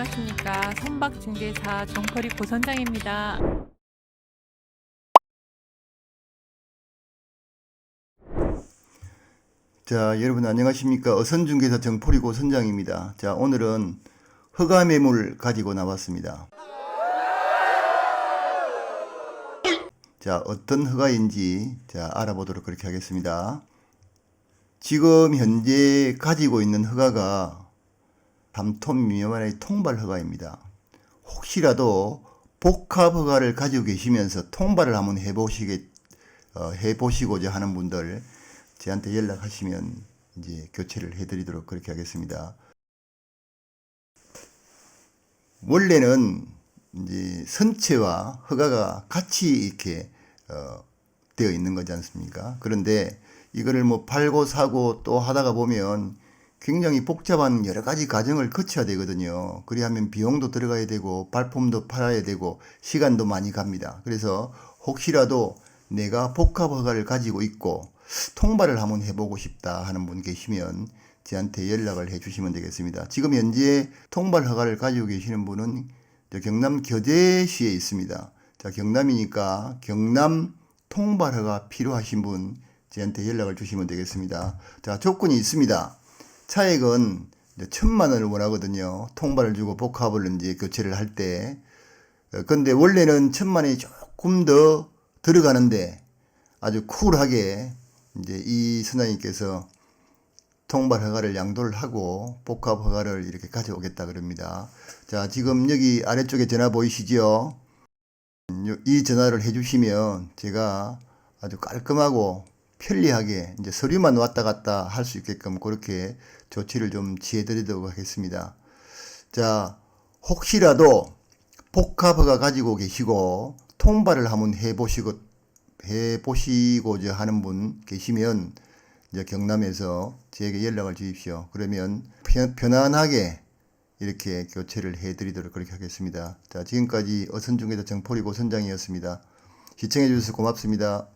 안녕하십니까. 선박중개사 정포리 고선장입니다. 자, 여러분 안녕하십니까? 어선중개사 정포리고 선장입니다. 자, 오늘은 허가 매물 가지고 나왔습니다. 자, 어떤 허가인지 자, 알아보도록 그렇게 하겠습니다. 지금 현재 가지고 있는 허가가 담톤 미만의 통발 허가입니다. 혹시라도 복합 허가를 가지고 계시면서 통발을 한번 해보시게 어, 해보시고자 하는 분들 저한테 연락하시면 이제 교체를 해드리도록 그렇게 하겠습니다. 원래는 이제 선체와 허가가 같이 이렇게 어, 되어 있는 거지 않습니까? 그런데 이거를 뭐 팔고 사고 또 하다가 보면 굉장히 복잡한 여러 가지 과정을 거쳐야 되거든요. 그리하면 비용도 들어가야 되고 발품도 팔아야 되고 시간도 많이 갑니다. 그래서 혹시라도 내가 복합 허가를 가지고 있고 통발을 한번 해보고 싶다 하는 분 계시면 저한테 연락을 해 주시면 되겠습니다. 지금 현재 통발 허가를 가지고 계시는 분은 저 경남 교제시에 있습니다. 자, 경남이니까 경남 통발 허가 필요하신 분 저한테 연락을 주시면 되겠습니다. 자, 조건이 있습니다. 차액은 천만 원을 원하거든요. 통발을 주고 복합을 이제 교체를 할 때. 어, 근데 원래는 천만 원이 조금 더 들어가는데 아주 쿨하게 이제 이 선장님께서 통발 허가를 양도를 하고 복합 허가를 이렇게 가져오겠다 그럽니다. 자, 지금 여기 아래쪽에 전화 보이시죠? 요- 이 전화를 해주시면 제가 아주 깔끔하고 편리하게 이제 서류만 왔다 갔다 할 수 있게끔 그렇게 조치를 좀 취해드리도록 하겠습니다. 자, 혹시라도 복합허가 가지고 계시고 통발을 한번 해보시고 해보시고자 하는 분 계시면 이제 경남에서 저에게 연락을 주십시오. 그러면 편, 편안하게 이렇게 교체를 해드리도록 그렇게 하겠습니다. 자, 지금까지 어선중개사 정포리 고 선장이었습니다. 시청해 주셔서 고맙습니다.